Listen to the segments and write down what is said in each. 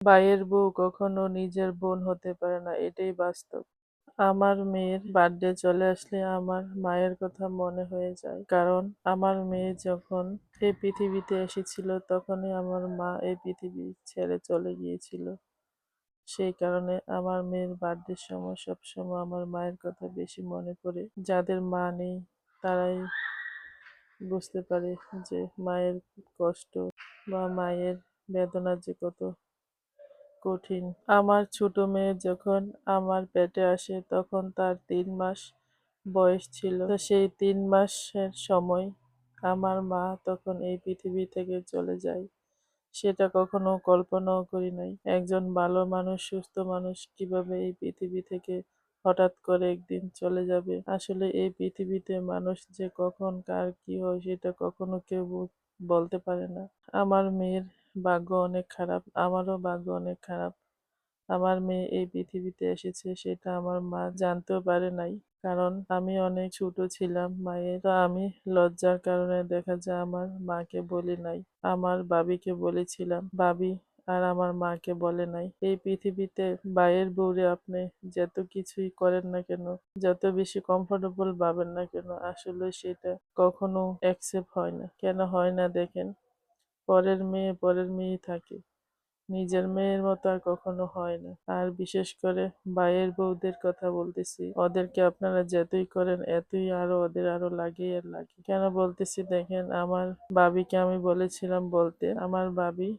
ভাইয়ের বউ কখনো নিজের বোন হতে পারে না, এটাই বাস্তব। আমার মেয়ের বার্থডে চলে আসলে আমার মায়ের কথা মনে হয়ে যায়, কারণ আমার মেয়ে যখন এই পৃথিবীতে এসেছিল তখনই আমার মা এই পৃথিবী ছেড়ে চলে গিয়েছিল। সেই কারণে আমার মেয়ের বার্থডের সময় সবসময় আমার মায়ের কথা বেশি মনে পড়ে। যাদের মা নেই, তারাই বুঝতে পারে যে মায়ের কষ্ট বা মায়ের বেদনা যে কত কঠিন। আমার ছোট মেয়ে যখন আমার পেটে আসে তখন তার তিন মাস বয়স ছিল। তো সেই তিন মাসের সময় আমার মা তখন এই পৃথিবী থেকে চলে যায়। সেটা কখনো কল্পনাও করি নাই। একজন ভালো মানুষ, সুস্থ মানুষ কীভাবে এই পৃথিবী থেকে হঠাৎ করে একদিন চলে যাবে? আসলে এই পৃথিবীতে মানুষ যে কখন, কার কি হয়, সেটা কখনো কেউ বলতে পারে না। আমার মেয়ের ভাগ্য অনেক খারাপ, আমারও ভাগ্য অনেক খারাপ। আমার মেয়ে এই পৃথিবীতে এসেছে, সেটা আমার মা জানতেও পারে নাই। কারণ আমি অনেক ছোট ছিলাম, মায়ের। তো আমি লজ্জার কারণে দেখা যায় আমার মাকে বলি নাই, আমার বাবিকে বলেছিলাম বাবি আর আমার মাকে বলে নাই। এই পৃথিবীতে বাইয়ের বউরে আপনি যত কিছুই করেন না কেন, যত বেশি কমফোর্টেবল পাবেন না কেন, আসলে সেটা কখনো অ্যাকসেপ্ট হয় না। কেন হয় না দেখেন? পরের মেয়ে পরের মেয়েই থাকে। নিজের মেয়ের মতো আর কখনো হয় না। আর বিশেষ করে ভাইয়ের বউদের কথা বলতেছি, ওদেরকে আপনারা যতই করেন, এতই আরও ওদের আরও লাগে আর লাগে। কেন বলতেছি, দেখেন আমার বাবিকে আমি বলেছিলাম বলতে, আমার বাবি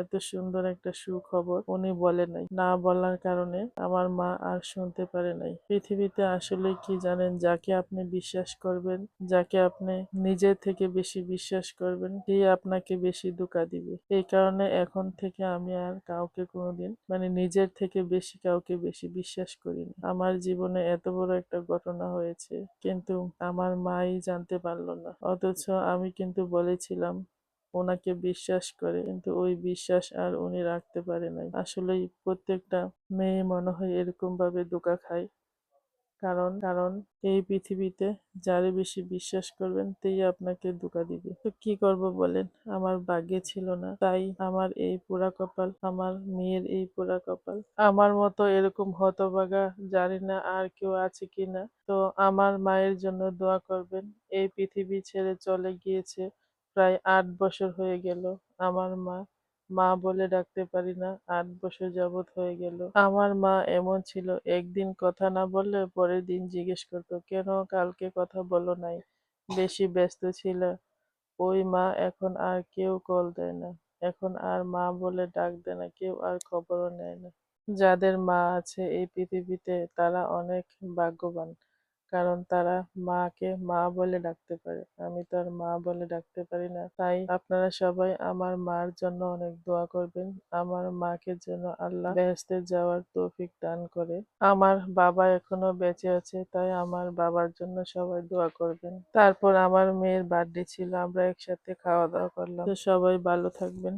এত সুন্দর একটা সুখবর উনি বলে নাই। না বলার কারণে আমার মা আর শুনতে পারে নাই। পৃথিবীতে আসলে কি জানেন, যাকে আপনি বিশ্বাস করবেন, যাকে আপনি নিজের থেকে বেশি বিশ্বাস করবেন সেই আপনাকে বেশি ধোঁকা দিবে। এই কারণে এখন থেকে আমি আর কাউকে কোনোদিন মানে নিজের থেকে বেশি কাউকে বেশি বিশ্বাস করি না আমার জীবনে এত বড় একটা ঘটনা হয়েছে, কিন্তু আমার মাই জানতে পারল না। অথচ আমি কিন্তু বলেছিলাম ওনাকে বিশ্বাস করে, কিন্তু ওই বিশ্বাস আর উনি রাখতে পারে নাই। আসলেই প্রত্যেকটা মেয়ে মনে হয় এরকম ভাবে দোকা খায়। কারণ কারণ এই পৃথিবীতে যারে বেশি বিশ্বাস করবেন, তেই আপনাকে ধোঁকা দিবে। তো কি করব বলেন? আমার ভাগ্যে ছিল না। তাই আমার এই পোড়া কপাল, আমার মেয়ের এই পোড়া কপাল, আমার মতো এরকম হতভাগা জানি না আর কেউ আছে কিনা। তো আমার মায়ের জন্য দোয়া করবেন, এই পৃথিবী ছেড়ে চলে গিয়েছে। প্রায় আট বছর হয়ে গেল আমার মা মা বলে ডাকতে পারি না, আট বছর যাবৎ হয়ে গেল। আমার মা এমন ছিল, একদিন কথা না বললে পরের দিন জিজ্ঞেস করতো, কেন কালকে কথা বলো নাই? বেশি ব্যস্ত ছিল? ওই মা এখন আর কেউ কল দেয় না। এখন আর মা বলে ডাক দেয় না, কেউ আর খবরও নেয় না। যাদের মা আছে এই পৃথিবীতে তারা অনেক ভাগ্যবান। কারণ তারা মাকে মা বলে ডাকতে পারে। আমি তো আর মা বলে ডাকতে পারি না। তাই আপনারা সবাই আমার মার জন্য অনেক দোয়া করবেন। আমার মাকে যেন আল্লাহ বেহেস্তে যাওয়ার তৌফিক দান করে। আমার বাবা এখনও বেঁচে আছে, তাই আমার বাবার জন্য সবাই দোয়া করবেন। তারপর আমার মেয়ের বার্থডে ছিল, আমরা একসাথে খাওয়া দাওয়া করলাম। তো সবাই ভালো থাকবেন।